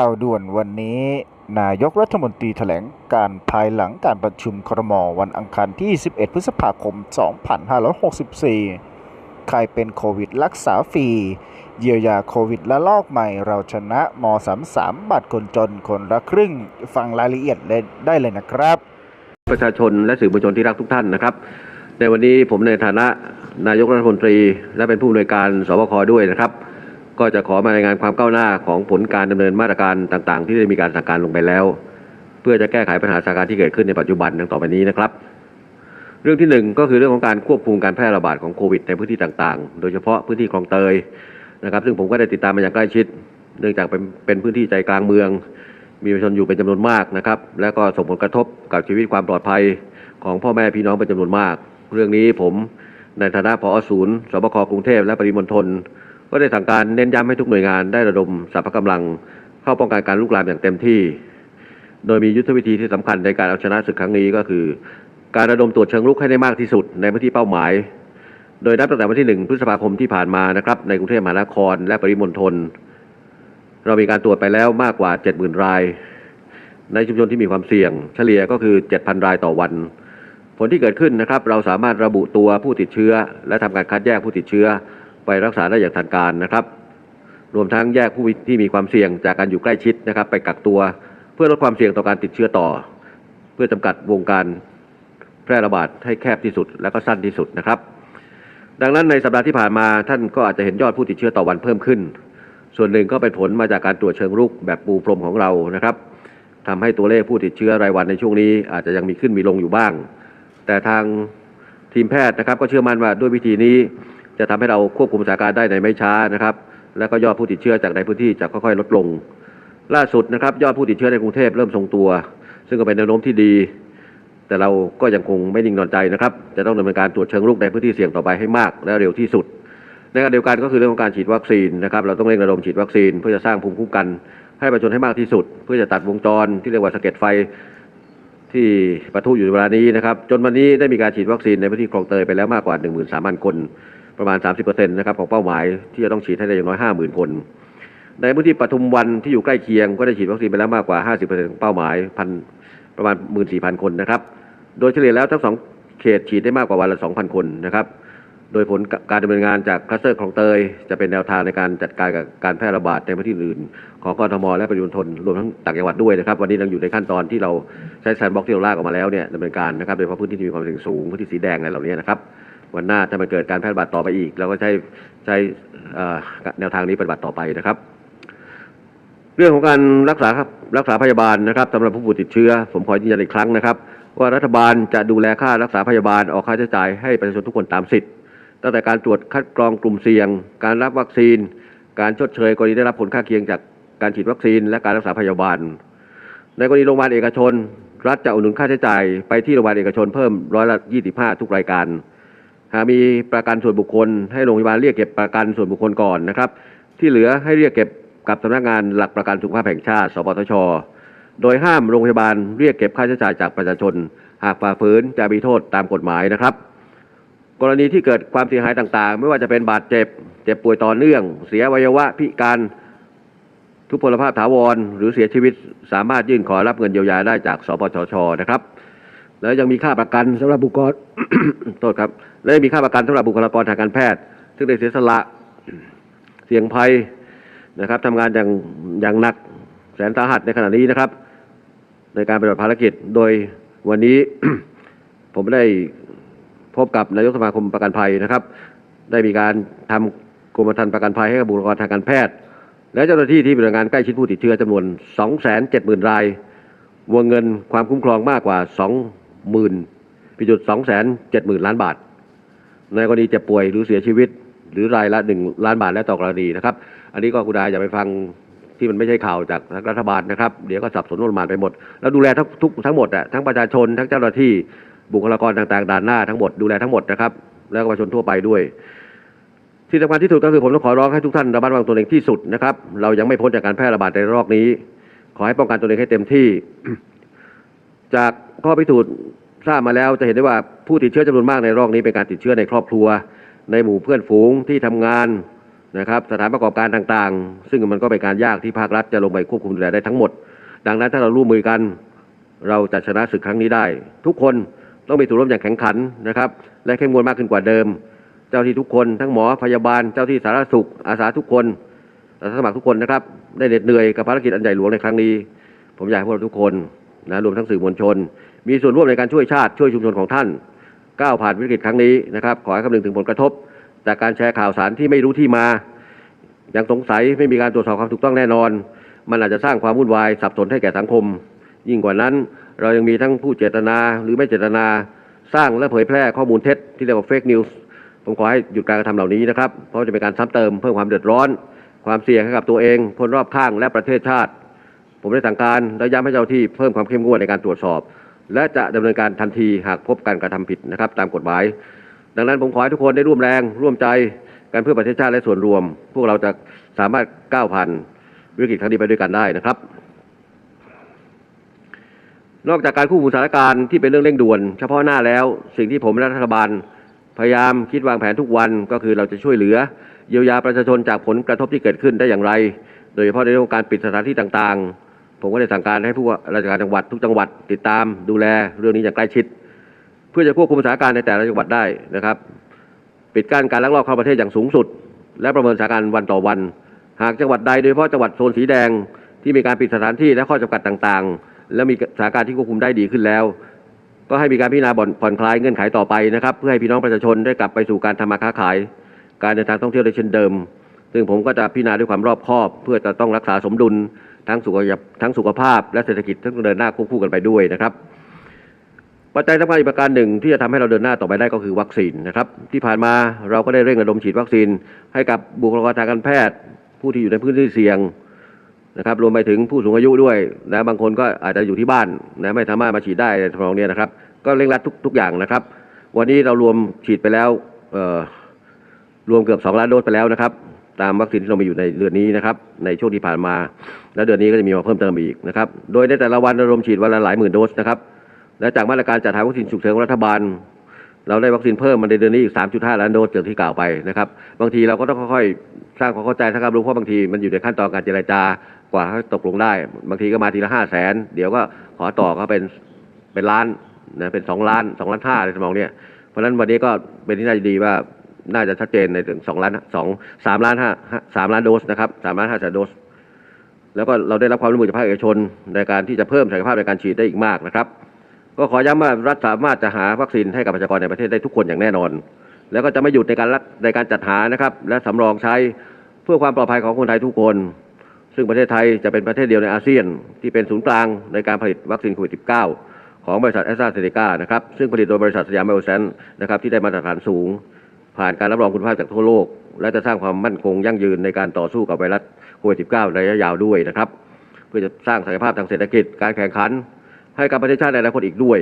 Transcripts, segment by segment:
ข่าวด่วนวันนี้ นายกรัฐมนตรีแถลงการภายหลังการประชุมครมวันอังคารที่ 11 พฤษภาคม 2564 ใครเป็นโควิดรักษาฟรี เยียวยาโควิดและลอกใหม่เราชนะม 33 บัตรคนจนคนละครึ่ง ฟังรายละเอียดได้เลยนะครับ ประชาชนและสื่อมวลชนที่รักทุกท่านนะครับ ในวันนี้ผมในฐานะนายกรัฐมนตรี และเป็นผู้อำนวยการสบคด้วยนะครับ ก็จะขอมารายงานความก้าวหน้าของผลการดำเนินมาตรการต่างๆ ที่ได้มีการสั่งการลงไปแล้ว เพื่อจะแก้ไขปัญหาสถานการณ์ที่เกิดขึ้นในปัจจุบันดังต่อไปนี้นะครับ เรื่องที่หนึ่งก็คือเรื่องของการควบคุมการแพร่ระบาดของโควิดในพื้นที่ต่างๆ โดยเฉพาะพื้นที่คลองเตยนะครับ ซึ่งผมก็ได้ติดตามมาอย่างใกล้ชิด เนื่องจากเป็นเป็นพื้นที่ใจกลางเมือง มีประชาชนอยู่เป็นจำนวนมากนะครับ และก็ส่งผลกระทบกับชีวิตความปลอดภัยของพ่อแม่พี่น้องเป็นจำนวนมาก เรื่องนี้ผมในฐานะผอศูนย์สบคกรุงเทพและปริมณฑล ก็ได้สั่งการเน้นย้ำให้ทุกหน่วยงานได้ระดมสรรพกำลังเข้าป้องกันการลุกลามอย่างเต็มที่ โดยมียุทธวิธีที่สำคัญในการเอาชนะศึกครั้งนี้ก็คือ การระดมตรวจเชิงรุกให้ได้มากที่สุดในพื้นที่เป้าหมาย โดยนับตั้งแต่วันที่ 1 พฤษภาคมที่ผ่านมานะครับในกรุงเทพมหานครและปริมณฑลเรามีการตรวจไปแล้วมากกว่า 70,000 ราย ในชุมชนที่มีความเสี่ยง เฉลี่ยก็คือ 7,000 รายต่อวัน ผลที่เกิดขึ้นนะครับ เราสามารถระบุตัวผู้ติดเชื้อ และทำการคัดแยกผู้ติดเชื้อ ไปรักษาได้อย่างทันการนะครับ รวมทั้งแยกผู้ที่มีความเสี่ยงจากการอยู่ใกล้ชิดนะครับ ไปกักตัว เพื่อลดความเสี่ยงต่อการติดเชื้อต่อ เพื่อจำกัดวงการแพร่ระบาดให้แคบที่สุด และก็สั้นที่สุดนะครับ ดังนั้นในสัปดาห์ที่ผ่านมาท่านก็อาจจะเห็นยอดผู้ติดเชื้อต่อวันเพิ่มขึ้น ส่วนหนึ่งก็เป็นผลมาจากการตรวจเชิงรุกแบบปูพรมของเรานะครับทำให้ตัวเลขผู้ติดเชื้อรายวันในช่วงนี้ อาจจะยังมีขึ้นมีลงอยู่บ้าง แต่ทางทีมแพทย์นะครับก็เชื่อมั่นว่าด้วยวิธีนี้ จะทำให้เราควบคุมสถานการณ์ได้ในไม่ช้านะครับ แล้วก็ยอดผู้ติดเชื้อจากในพื้นที่จะค่อยๆ ลดลง ล่าสุดนะครับยอดผู้ติดเชื้อในกรุงเทพเริ่มทรงตัว ซึ่งก็เป็นแนวโน้มที่ดี แต่เราก็ยังคงไม่นิ่งนอนใจนะครับ จะต้องดำเนินการตรวจเชิงรุกในพื้นที่เสี่ยงต่อไปให้มาก และเร็วที่สุด ในขณะเดียวกันก็คือเรื่องของการฉีดวัคซีนนะครับ เราต้องเร่งระดมฉีดวัคซีนเพื่อจะสร้างภูมิคุ้มกันให้ประชาชนให้มากที่สุด เพื่อจะตัดวงจรที่เรียกว่าสะเก็ดไฟที่ประทุอยู่ในเวลานี้นะครับ จนวันนี้ได้มีการฉีดวัคซีนในพื้นที่คลองเตยไปแล้วมากกว่า 13,000 คน ประมาณ 30%นะครับของเป้าหมายที่จะต้องฉีดให้ได้อย่างน้อย 50,000 คน ในพื้นที่ปทุมวันที่อยู่ใกล้เคียงก็ได้ฉีดวัคซีนไปแล้วมากกว่า 50%ของเป้าหมายพันประมาณ 14,000 คนนะครับ โดยเฉลี่ยแล้วทั้งสองเขตฉีดได้มากกว่าวันละ 2,000 คนนะครับโดยผลการดำเนินงานจากคลัสเตอร์คลองเตย จะเป็นแนวทางในการจัดการกับการแพร่ระบาดในพื้นที่อื่น ของกรทมและปริมณฑลรวมทั้งต่างจังหวัดด้วยนะครับ วันนี้ยังอยู่ในขั้นตอนที่เราใช้แซนบ็อกที่เราลากออกมาแล้วเนี่ยดำเนินการนะครับโดยเฉพาะพื้นที่ที่มีความเสี่ยงสูงพื้นที่สีแดงอะไรเหล่านี้นะครับ วันหน้าถ้ามันเกิดการแพร่ระบาดต่อไปอีกเราก็ใช้ใช้แนวทางนี้ปฏิบัติต่อไปนะครับ เรื่องของการรักษาครับรักษาพยาบาลนะครับสำหรับผู้ป่วยติดเชื้อ ผมขอยืนยันอีกครั้งนะครับ ว่ารัฐบาลจะดูแลค่ารักษาพยาบาลออกค่าใช้จ่ายให้ประชาชนทุกคนตามสิทธิ์ตั้งแต่การตรวจคัดกรองกลุ่มเสี่ยง การรับวัคซีน การชดเชยกรณีได้รับผลข้างเคียงจากการฉีดวัคซีน และการรักษาพยาบาล ในกรณีโรงพยาบาลเอกชน รัฐจะอุดหนุนค่าใช้จ่ายไปที่โรงพยาบาลเอกชนเพิ่มร้อยละ25 ทุกรายการ หากมีประกันส่วนบุคคล ให้โรงพยาบาลเรียกเก็บประกันส่วนบุคคลก่อนนะครับ ที่เหลือให้เรียกเก็บกับสำนักงานหลักประกันสุขภาพแห่งชาติ สปสช โดยห้ามโรงพยาบาลเรียกเก็บค่าใช้จ่ายจากประชาชน หากฝ่าฝืนจะมีโทษตามกฎหมายนะครับ กรณีที่เกิดความเสียหายต่างๆ ไม่ว่าจะเป็นบาดเจ็บ เจ็บป่วยต่อเนื่อง เสียวัยวะพิการทุพพลภาพถาวร หรือเสียชีวิตสามารถยื่นขอรับเงินเยียวยาได้จาก สปสชนะครับ แล้วยังมีค่าประกันสำหรับบุคคลโทษครับ และยังมีค่าประกันสำหรับบุคลากรทางการแพทย์ ซึ่งได้เสียสละเสี่ยงภัยนะครับทำงานอย่างอย่างหนักแสนสาหัสในขณะนี้นะครับ ในการปฏิบัติภารกิจโดยวันนี้ผมได้พบกับนายกสมาคมประกันภัยนะครับ ได้มีการทำกรมธรรม์ประกันภัยให้กับบุคลากรทางการแพทย์ และเจ้าหน้าที่ที่ปฏิบัติงานใกล้ชิดผู้ติดเชื้อจำนวน 270,000 ราย วงเงินความคุ้มครองมากกว่า 2 20,000พิจุด270,000ล้านบาท ในกรณีเจ็บป่วยหรือเสียชีวิต หรือรายละ1ล้านบาทและต่อกรณีนะครับ อันนี้ก็คุณอาอย่าไปฟังที่มันไม่ใช่ข่าวจากรัฐบาลนะครับ เดี๋ยวก็สับสนงบประมาณไปหมด แล้วดูแลทั้งทุกทั้งหมดอะทั้งประชาชนทั้งเจ้าหน้าที่บุคลากรต่างๆ ด่านหน้าทั้งหมดดูแลทั้งหมดนะครับ แล้วก็ประชาชนทั่วไปด้วย ที่สำคัญที่สุดก็คือผมต้องขอร้องให้ทุกท่านระมัดระวังตัวเองที่สุดนะครับ เรายังไม่พ้นจากการแพร่ระบาดในรอกนี้ ขอให้ป้องกันตัวเองให้เต็มที่ จากข้อพิสูจน์ทราบมาแล้วจะเห็นได้ว่าผู้ติดเชื้อจำนวนมากในรอบนี้เป็นการติดเชื้อในครอบครัว ในหมู่เพื่อนฝูงที่ทำงานนะครับสถานประกอบการต่างๆ ซึ่งมันก็เป็นการยากที่ภาครัฐจะลงไปควบคุมดูแลได้ทั้งหมด ดังนั้นถ้าเราร่วมมือกัน เราจะชนะศึกครั้งนี้ได้ ทุกคนต้องมีส่วนร่วมอย่างแข็งขันนะครับ และเข้มงวดมากขึ้นกว่าเดิม เจ้าที่ทุกคนทั้งหมอพยาบาลเจ้าที่สาธารณสุข อาสาทุกคนอาสาสมัครทุกคนนะครับได้เหน็ดเหนื่อยกับภารกิจอันใหญ่หลวงในครั้งนี้ ผมอยากให้พวกเราทุกคน นะรวมทั้งสื่อมวลชน มีส่วนร่วมในการช่วยชาติช่วยชุมชนของท่านก้าวผ่านวิกฤตครั้งนี้นะครับขอให้คำนึงถึงผลกระทบ จากการแชร์ข่าวสารที่ไม่รู้ที่มายังสงสัยไม่มีการตรวจสอบความถูกต้องแน่นอน มันอาจจะสร้างความวุ่นวายสับสนให้แก่สังคม ยิ่งกว่านั้นเรายังมีทั้งผู้เจตนาหรือไม่เจตนาสร้างและเผยแพร่ข้อมูลเท็จที่เรียกว่าเฟกนิวส์ผมขอให้หยุดการกระทำเหล่านี้นะครับ เพราะจะเป็นการซ้ำเติมเพิ่มความเดือดร้อน ความเสี่ยงให้กับตัวเองคนรอบข้างและประเทศชาติ ผมได้สั่งการและย้ำให้เจ้าที่เพิ่มความเข้มงวดในการตรวจสอบ และจะดำเนินการทันทีหากพบการกระทำผิดนะครับ ตามกฎหมาย ดังนั้นผมขอให้ทุกคนได้ร่วมแรง ร่วมใจกันเพื่อประเทศชาติและส่วนรวม พวกเราจะสามารถก้าวผ่านวิกฤตครั้งนี้ไปด้วยกันได้นะครับ นอกจากการควบคุมสถานการณ์ที่เป็นเรื่องเร่งด่วน เฉพาะหน้าแล้ว สิ่งที่ผมและรัฐบาล พยายามคิดวางแผนทุกวันก็คือเราจะช่วยเหลือ เยียวยาประชาชนจากผลกระทบที่เกิดขึ้นได้อย่างไร โดยเฉพาะในเรื่องของการปิดสถานที่ต่างๆ ผมก็ได้สั่งการให้ผู้ว่าราชการจังหวัดทุกจังหวัดติดตามดูแลเรื่องนี้อย่างใกล้ชิด เพื่อจะควบคุมสถานการณ์ในแต่ละจังหวัดได้นะครับ ปิดกั้นการลักลอบเข้าประเทศอย่างสูงสุด และประเมินสถานการณ์วันต่อวัน หากจังหวัดใดโดยเฉพาะจังหวัดโซนสีแดงที่มีการปิดสถานที่และข้อจำกัดต่างๆ และมีสถานการณ์ที่ควบคุมได้ดีขึ้นแล้ว ก็ให้มีการพิจารณาผ่อนคลายเงื่อนไขต่อไปนะครับเพื่อให้พี่น้องประชาชนได้กลับไปสู่การทำมาค้าขาย การเดินทางท่องเที่ยวได้เช่นเดิม ซึ่งผมก็จะพิจารณาด้วยความรอบคอบ เพื่อจะต้องรักษาสมดุล ทั้งสุขภาพทั้งสุขภาพและเศรษฐกิจทั้งเดินหน้าควบคู่กันไปด้วยนะครับปัจจัยสำคัญอีกประการหนึ่งที่จะทำให้เราเดินหน้าต่อไปได้ก็คือวัคซีนนะครับที่ผ่านมาเราก็ได้เร่งระดมฉีดวัคซีน ให้กับบุคลากรทางการแพทย์ ผู้ที่อยู่ในพื้นที่เสี่ยงนะครับรวมไปถึงผู้สูงอายุด้วยนะบางคนก็อาจจะอยู่ที่บ้านนะไม่สามารถมาฉีดได้ทำนองนี้นะครับ ก็เร่งรัดทุกทุกอย่างนะครับ วันนี้เรารวมฉีดไปแล้วรวมเกือบ 2 ล้านโดสไปแล้วนะครับ ตามวัคซีนที่เรามีอยู่ในเดือนนี้นะครับในช่วงที่ผ่านมา แล้วเดือนนี้ก็จะมีมาเพิ่มเติมอีกนะครับโดยในแต่ละวันเรารวมฉีดวันละหลายหมื่นโดสนะครับและจากมาตรการจัดหาวัคซีนฉุกเฉินของรัฐบาล เราได้วัคซีนเพิ่มมาในเดือนนี้อีก 3.5 ล้านโดสจากที่กล่าวไปนะครับบางทีเราก็ต้องค่อยๆสร้างความเข้าใจสร้างความรู้เพราะบางทีมันอยู่ในขั้นตอนการเจรจากว่าตกลงได้ บางทีก็มาทีละห้าแสนเดี๋ยวก็ขอต่อก็เป็นเป็นล้านนะเป็นสองล้านสองล้านห้าในสมองเนี่ยเพราะฉะนั้นวันนี้ก็เป็นที่น่าจะดีว่า น่าจะชัดเจนในถึงสองล้านสองสามล้านห้าสามล้านโดสนะครับสามล้านห้าแสนโดส แล้วก็เราได้รับความร่วมมือจากภาคเอกชน ในการที่จะเพิ่มศักยภาพในการฉีดได้อีกมากนะครับ ก็ขอย้ำว่ารัฐสามารถจะหาวัคซีนให้กับประชากรในประเทศได้ทุกคนอย่างแน่นอน แล้วก็จะไม่หยุดในการรักในการจัดหานะครับ และสำรองใช้เพื่อความปลอดภัยของคนไทยทุกคน ซึ่งประเทศไทยจะเป็นประเทศเดียวในอาเซียน ที่เป็นศูนย์กลางในการผลิตวัคซีนโควิด -19 ของบริษัทแอสตราเซเนกานะครับซึ่งผลิตโดยบริษัทสยามไบโอแซนนะครับที่ได้มาตรฐานสูง ผ่านการรับรองคุณภาพจากทั่วโลก และจะสร้างความมั่นคงยั่งยืนในการต่อสู้กับไวรัสโควิด -19 ในระยะยาวด้วยนะครับ เพื่อจะสร้างศักยภาพทางเศรษฐกิจการแข่งขัน ให้กับประเทศชาติในอนาคตอีกด้วย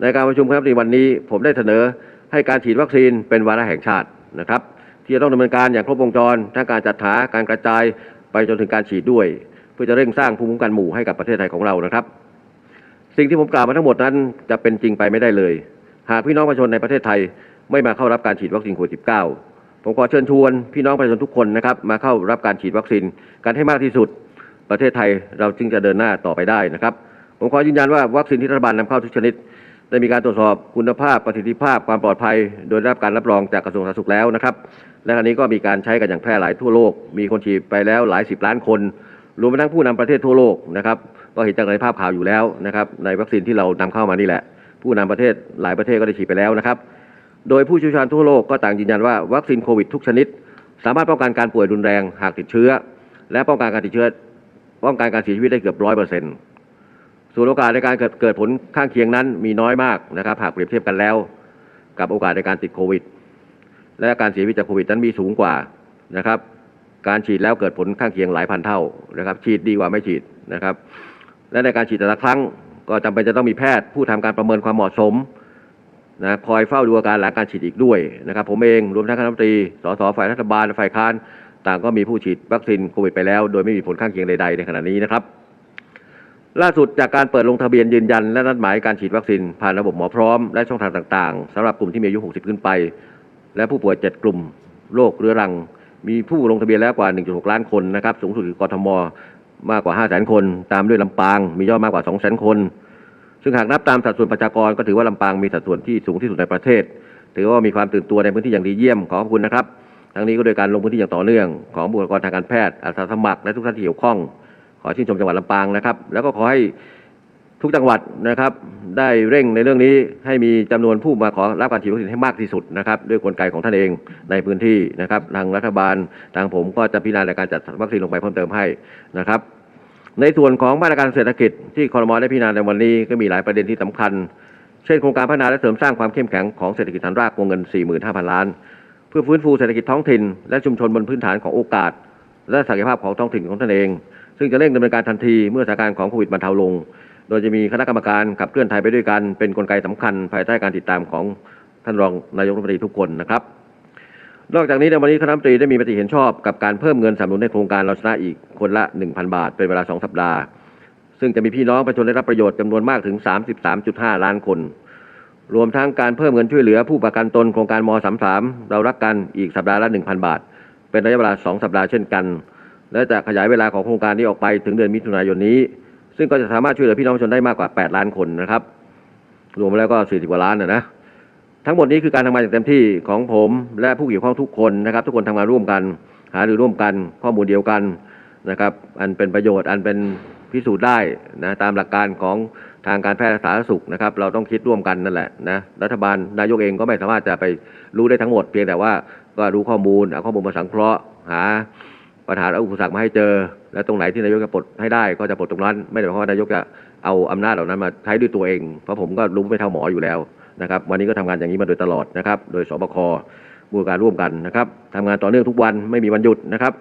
ในการประชุมคณะรัฐมนตรีวันนี้ ผมได้เสนอให้การฉีดวัคซีนเป็นวาระแห่งชาตินะครับ ที่จะต้องดำเนินการอย่างครบวงจรทั้งการจัดหาการกระจายไปจนถึงการฉีดด้วย เพื่อจะเร่งสร้างภูมิคุ้มกันหมู่ให้กับประเทศไทยของเรานะครับ สิ่งที่ผมกล่าวมาทั้งหมดนั้นจะเป็นจริงไปไม่ได้เลย หากพี่น้องประชาชนในประเทศไทย ไม่มาเข้ารับการฉีดวัคซีนโควิด -19 ผมขอเชิญชวนพี่น้องประชาชนทุกคนนะครับมาเข้ารับการฉีดวัคซีนกันให้มากที่สุด ประเทศไทยเราจึงจะเดินหน้าต่อไปได้นะครับ ผมขอยืนยันว่าวัคซีนที่รัฐบาลนำเข้าทุกชนิดได้มีการตรวจสอบคุณภาพประสิทธิภาพความปลอดภัย โดยได้รับการรับรองจากกระทรวงสาธารณสุขแล้วนะครับและอันนี้ก็มีการใช้กันอย่างแพร่หลายทั่วโลก มีคนฉีดไปแล้วหลายสิบล้านคนรวมไปทั้งผู้นำประเทศทั่วโลกนะครับก็เห็นจากในภาพข่าวอยู่แล้วนะครับในวัคซีนที่เรานำเข้ามานี่แหละ ผู้นำประเทศหลายประเทศก็ได้ฉีดไปแล้วนะครับ โดยผู้เชี่ยวชาญทั่วโลกก็ต่างยืนยันว่าวัคซีนโควิดทุกชนิด สามารถป้องกันการป่วยรุนแรงหากติดเชื้อ และป้องกันการติดเชื้อ ป้องกันการเสียชีวิตได้เกือบร้อยเปอร์เซ็นต์ส่วนโอกาสในการเกิดเกิดผลข้างเคียงนั้นมีน้อยมากนะครับหากเปรียบเทียบกันแล้ว กับโอกาสในการติดโควิด และการเสียชีวิตจากโควิดนั้นมีสูงกว่านะครับ การฉีดแล้วเกิดผลข้างเคียงหลายพันเท่านะครับ ฉีดดีกว่าไม่ฉีดนะครับ และในการฉีดแต่ละครั้งก็จำเป็นจะต้องมีแพทย์ผู้ทำการประเมินความเหมาะสม นะคอยเฝ้าดูอาการหลังการฉีดอีกด้วยนะครับผมเองรวมทั้งคณะรัฐมนตรีสสฝ่ายรัฐบาลฝ่ายค้านต่างก็มีผู้ฉีดวัคซีนโควิดไปแล้ว โดยไม่มีผลข้างเคียงใดๆในขณะนี้นะครับ ล่าสุดจากการเปิดลงทะเบียนยืนยัน และนัดหมายการฉีดวัคซีนผ่านระบบหมอพร้อมและช่องทางต่างๆสำหรับกลุ่มที่มีอายุ 60 ขึ้นไป และผู้ป่วย 7 กลุ่มโรคเรื้อรัง มีผู้ลงทะเบียนแล้วกว่า 1.6 ล้านคนนะครับสูงสุดคือกทมมากกว่า 5 0 0 0 0 0 คน ตามด้วยลำปาง มียอดมากกว่า 2 0 0 0 0 0 คน ซึ่งหากนับตามสัดส่วนประชากรก็ถือว่าลำปางมีสัดส่วนที่สูงที่สุดในประเทศ ถือว่ามีความตื่นตัวในพื้นที่อย่างดีเยี่ยมขอขอบคุณนะครับ ทั้งนี้ก็โดยการลงพื้นที่อย่างต่อเนื่องของบุคลากรทางการแพทย์อาสาสมัครและทุกท่านที่เกี่ยวข้อง ขอชื่นชมจังหวัดลำปางนะครับแล้วก็ขอให้ทุกจังหวัดนะครับได้เร่งในเรื่องนี้ให้มีจำนวนผู้มาขอรับการฉีดวัคซีนให้มากที่สุดนะครับด้วยกลไกของท่านเองในพื้นที่นะครับทางรัฐบาลทางผมก็จะพิจารณาในการจัดวัคซีนลงไปเพิ่มเติมให้นะครับ ในส่วนของมาตรการเศรษฐกิจที่คอรมอได้พิจารณาในวันนี้ก็มีหลายประเด็นที่สำคัญ เช่นโครงการพัฒนาและเสริมสร้างความเข้มแข็งของเศรษฐกิจฐานรากวงเงิน 45,000 ล้าน เพื่อฟื้นฟูเศรษฐกิจท้องถิ่น และชุมชนบนพื้นฐานของโอกาส และศักยภาพของท้องถิ่นของตนเอง ซึ่งจะเร่งดำเนินการทันทีเมื่อสถานการณ์ของโควิดบรรเทาลง โดยจะมีคณะกรรมการขับเคลื่อนไทยไปด้วยกันเป็นกลไกสำคัญ ภายใต้การติดตามของท่านรองนายกรัฐมนตรีทุกคนนะครับ นอกจากนี้ในวันนี้คณะรัฐมนตรีได้มีมติเห็นชอบกับการเพิ่มเงินสนับสนุนในโครงการเราชนะอีกคนละ 1,000 บาท เป็นเวลา 2 สัปดาห์ ซึ่งจะมีพี่น้องประชาชนได้รับประโยชน์จำนวนมากถึง 33.5 ล้านคน รวมทั้งการเพิ่มเงินช่วยเหลือผู้ประกันตนโครงการม .33 เรารักกันอีกสัปดาห์ละ 1,000 บาท เป็นระยะเวลา 2 สัปดาห์เช่นกัน และจะขยายเวลาของโครงการนี้ออกไปถึงเดือนมิถุนายนนี้ ซึ่งก็จะสามารถช่วยเหลือพี่น้องประชาชนได้มากกว่า 8 ล้านคนนะครับ รวมแล้วก็ 40กว่าล้านนะนะ ทั้งหมดนี้คือการทำงานอย่างเต็มที่ของผมและผู้เกี่ยวข้องทุกคนนะครับ ทุกคนทำงานร่วมกัน หารือร่วมกันข้อมูลเดียวกันนะครับ อันเป็นประโยชน์อันเป็นพิสูจน์ได้นะตามหลักการของทางการแพทย์สาธารณสุขนะครับ เราต้องคิดร่วมกันนั่นแหละนะรัฐบาลนายกเองก็ไม่สามารถจะไปรู้ได้ทั้งหมด เพียงแต่ว่าก็รู้ข้อมูลเอาข้อมูลมาสังเคราะห์ หาปัญหาและอุปสรรคมาให้เจอ และตรงไหนที่นายกจะปลดให้ได้ก็จะปลดตรงนั้น ไม่ได้หมายความว่านายกจะเอาอำนาจเหล่านั้นมาใช้ด้วยตัวเอง เพราะผมก็รู้ไม่เท่าหมออยู่แล้ว นะครับ วันนี้ก็ทำงานอย่างนี้มาโดยตลอดนะครับ โดยสบคบูรการร่วมกันนะครับทำงานต่อเนื่องทุกวันไม่มีวันหยุดนะครับ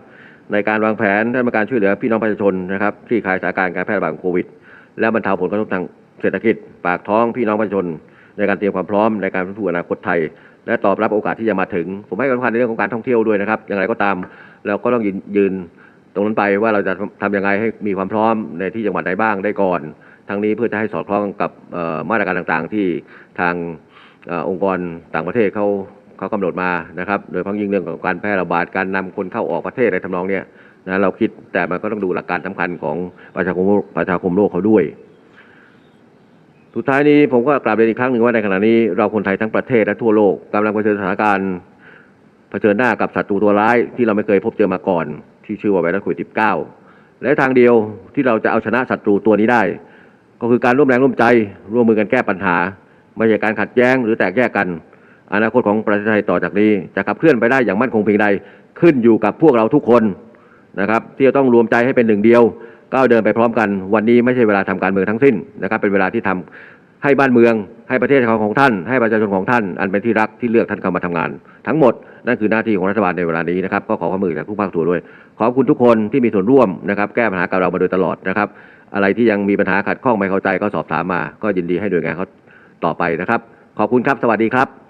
ในการวางแผนและมาการช่วยเหลือพี่น้องประชาชนนะครับที่คลายสถานการณ์การแพร่ระบาดของโควิด และบรรเทาผลกระทบทางเศรษฐกิจ ปากท้องพี่น้องประชาชน ในการเตรียมความพร้อมในการฟื้นฟูอนาคตไทย และตอบรับโอกาสที่จะมาถึง ผมให้ความสำคัญในเรื่องของการท่องเที่ยวด้วยนะครับอย่างไรก็ตามเราก็ต้องยืนยืนตรงนั้นไปว่าเราจะทำยังไงให้มีความพร้อมในที่จังหวัดใดบ้างได้ก่อน ทั้งนี้เพื่อจะให้สอดคล้องกับมาตรการต่างๆ ที่ ทางออองค์กรต่างประเทศเขาเขากำหนดมานะครับ โดยเฉพาะยิ่งเรื่องของการแพร่ระบาดการนำคนเข้าออกประเทศอะไรทำนองเนี้ยนะเราคิดแต่มันก็ต้องดูหลักการสำคัญของประชาคมประชาคมโลกเขาด้วย สุดท้ายนี้ผมก็กราบเรียนอีกครั้งหนึ่งว่าในขณะนี้เราคนไทยทั้งประเทศและทั่วโลกกำลังเผชิญสถานการณ์เผชิญหน้ากับศัตรูตัวร้ายที่เราไม่เคยพบเจอมาก่อน ที่ชื่อว่าไวรัสโควิด -19 และทางเดียวที่เราจะเอาชนะศัตรูตัวนี้ได้ ก็คือการร่วมแรงร่วมใจร่วมมือกันแก้ปัญหา ไม่ใช่การขัดแย้งหรือแตกแยกกัน อนาคตของประเทศไทยต่อจากนี้จะขับเคลื่อนไปได้อย่างมั่นคงเพียงใดขึ้นอยู่กับพวกเราทุกคนนะครับที่จะต้องรวมใจให้เป็นหนึ่งเดียวก้าวเดินไปพร้อมกัน วันนี้ไม่ใช่เวลาทำการเมืองทั้งสิ้นนะครับ เป็นเวลาที่ทำให้บ้านเมืองให้ประเทศของของท่าน ให้ประชาชนของท่าน อันเป็นที่รักที่เลือกท่านเข้ามาทำงาน ทั้งหมดนั่นคือหน้าที่ของรัฐบาลในเวลานี้นะครับก็ขอความมือจากทุกภาคส่วนด้วย ขอบคุณทุกคนที่มีส่วนร่วมนะครับ แก้ปัญหากับเรามาโดยตลอดนะครับ อะไรที่ยังมีปัญหาขัดข้องไม่เข้าใจก็สอบถามมา ก็ยินดีให้หน่วยงานเขา ต่อไปนะครับ ขอบคุณครับ สวัสดีครับ